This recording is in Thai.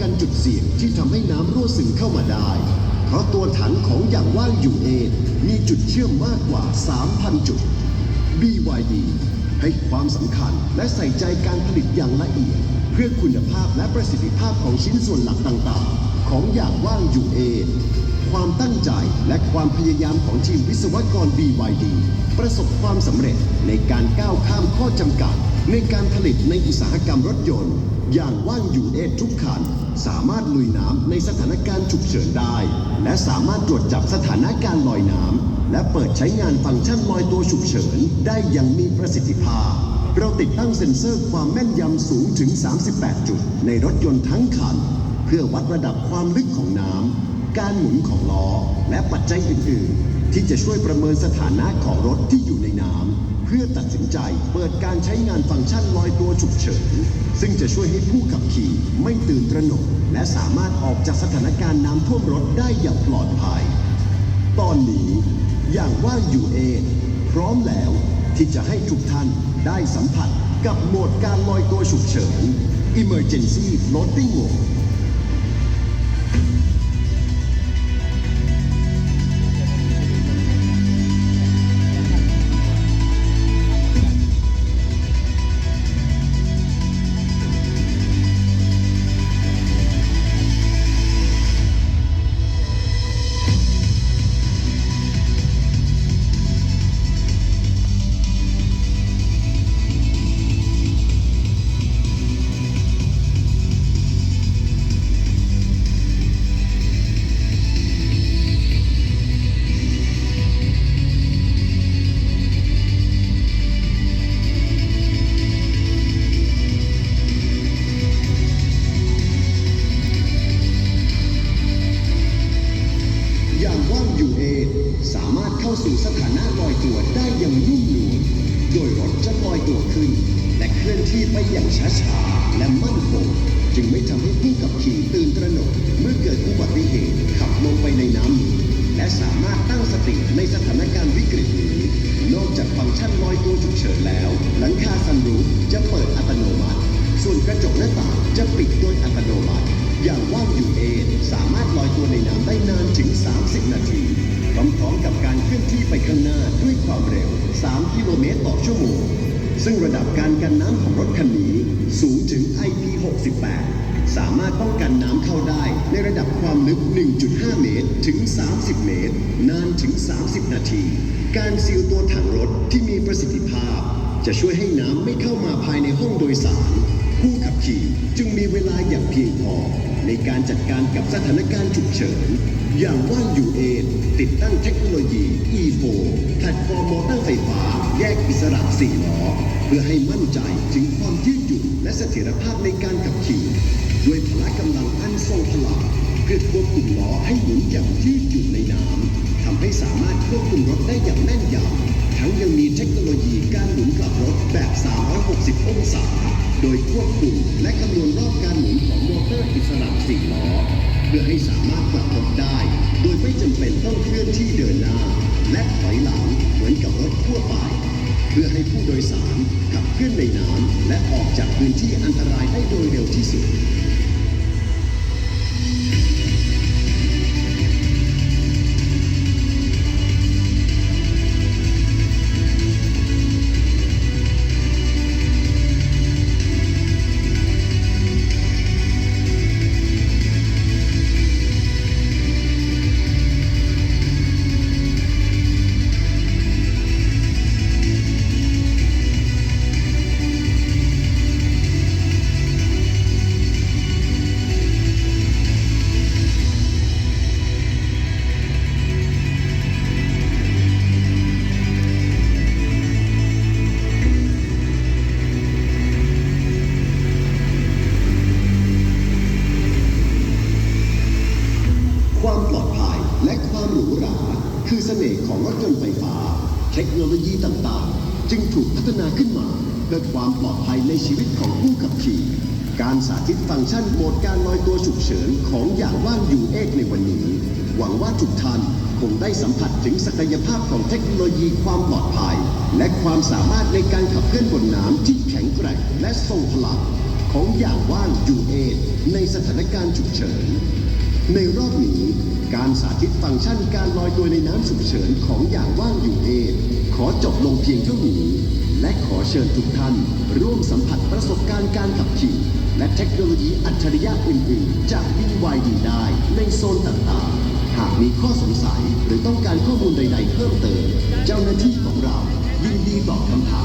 กันจุดเสี่ยงที่ทำให้น้ำรั่วซึมเข้ามาได้ เพราะตัวถังของอย่างว่างอยู่เองมีจุดเชื่อมมากกว่า 3,000 จุด BYD ให้ความสำคัญและใส่ใจการผลิตอย่างละเอียด เพื่อคุณภาพและประสิทธิภาพของชิ้นส่วนหลักต่างๆ ของอย่างว่างอยู่เองความตั้งใจและความพยายามของทีมวิศวกร BYD ประสบความสำเร็จในการก้าวข้ามข้อจำกัด ในการผลิตในอุตสาหกรรมรถยนต์ อย่างว่างอยู่เอทุกคันสามารถลุยน้ำในสถานการณ์ฉุกเฉินได้ และสามารถตรวจจับสถานการณ์ลอยน้ำและเปิดใช้งานฟังก์ชันลอยตัวฉุกเฉิน ได้อย่างมีประสิทธิภาพ เราติดตั้งเซ็นเซอร์ความแม่นยำสูงถึง 38 จุด ในรถยนต์ทั้งคัน เพื่อวัดระดับความลึกของน้ำการหมุนของล้อ และปัจจัยอื่น ๆ ที่จะช่วยประเมินสถานะของรถที่อยู่ในน้ำ เพื่อตัดสินใจเปิดการใช้งานฟังก์ชันลอยตัวฉุกเฉิน ซึ่งจะช่วยให้ผู้ขับขี่ไม่ตื่นตระหนก และสามารถออกจากสถานการณ์น้ำท่วมรถได้อย่างปลอดภัย ตอนนี้อย่างว่าอยู่เองพร้อมแล้วที่จะให้ทุกท่านได้สัมผัสกับโหมดการลอยตัวฉุกเฉิน Emergency Floating Mode อย่างว่างยูเอสามารถเข้าสู่สถานะลอยตัวได้อย่างนุ่มนวลโดยรถจะลอยตัวขึ้น และเคลื่อนที่ไปอย่างช้าๆ และมั่นคง จึงไม่ทำให้ผู้ขับขี่ตื่นตระหนก เมื่อเกิดอุบัติเหตุขับลงไปในน้ำและสามารถตั้งสติในสถานการณ์วิกฤตนี้นอกจากฟังก์ชันลอยตัวฉุกเฉินแล้ว หลังคาซันรูฟจะเปิดอัตโนมัติ ส่วนกระจกหน้าต่างจะปิดโดยอัตโนมัติ อย่างว่างอยู่เองสามารถลอยตัว ต่อชั่วโมง ซึ่งระดับการกันน้ำของรถคันนี้สูงถึง IP68 สามารถป้องกันน้ำเข้าได้ในระดับความลึก 1.5 เมตร ถึง 30 เมตร นานถึง 30 นาที การซีลตัวถังรถที่มีประสิทธิภาพ จะช่วยให้น้ำไม่เข้ามาภายในห้องโดยสาร ผู้ขับขี่จึงมีเวลาอย่างเพียงพอ ในการจัดการกับสถานการณ์ฉุกเฉิน อย่างว่างอยู่เองติดตั้งเทคโนโลยี E4 แพลตฟอร์มมอเตอร์ไฟฟ้า แยกอิสระ4ล้อ เพื่อให้มั่นใจถึงความยืดหยุ่นและเสถียรภาพในการขับขี่ ด้วยพละกำลังอันทรงพลังเพื่อควบคุมล้อให้หมุนอย่างยืดหยุ่นในน้ำทำให้สามารถควบคุมรถได้อย่างแม่นยำ ทั้งยังมีเทคโนโลยีการหมุนกลับรถแบบ 360 องศา โดยควบคุมและคำนวณรอบการหมุนของมอเตอร์อิสระ4ล้อ เพื่อให้สามารถกลับรถได้ โดยไม่จำเป็นต้องเคลื่อนที่เดินหน้า และถอยหลังเหมือนกับรถทั่วไป เพื่อให้ผู้โดยสารขับเคลื่อนในน้ำและออกจากพื้นที่ หรูหรา คือเสน่ห์ของรถยนต์ไฟฟ้า เทคโนโลยีต่างๆ จึงถูกพัฒนาขึ้นมาเพื่อความปลอดภัยในชีวิตของผู้ขับขี่ การสาธิตฟังก์ชันโหมดการลอยตัวฉุกเฉินของอย่างว่างยูเอกในวันนี้ หวังว่าทุกท่านคงได้สัมผัสถึงศักยภาพของเทคโนโลยีความปลอดภัย และความสามารถในการขับเคลื่อนบนน้ำที่แข็งแกร่งและทรงพลังของอย่างว่าง UA ในสถานการณ์ฉุกเฉิน ในรอบนี้ การสาธิตฟังก์ชันการลอยตัวในน้ำฉุกเฉินของอย่างว่าง UA ขอจบลงเพียงเท่านี้ และขอเชิญทุกท่าน ร่วมสัมผัสประสบการณ์การขับขี่และเทคโนโลยีอัจฉริยะอื่นๆ จาก BYD ได้ในโซนต่างๆ หากมีข้อสงสัยหรือต้องการข้อมูลใดๆเพิ่มเติม เจ้าหน้าที่ของเรายินดีตอบคำถาม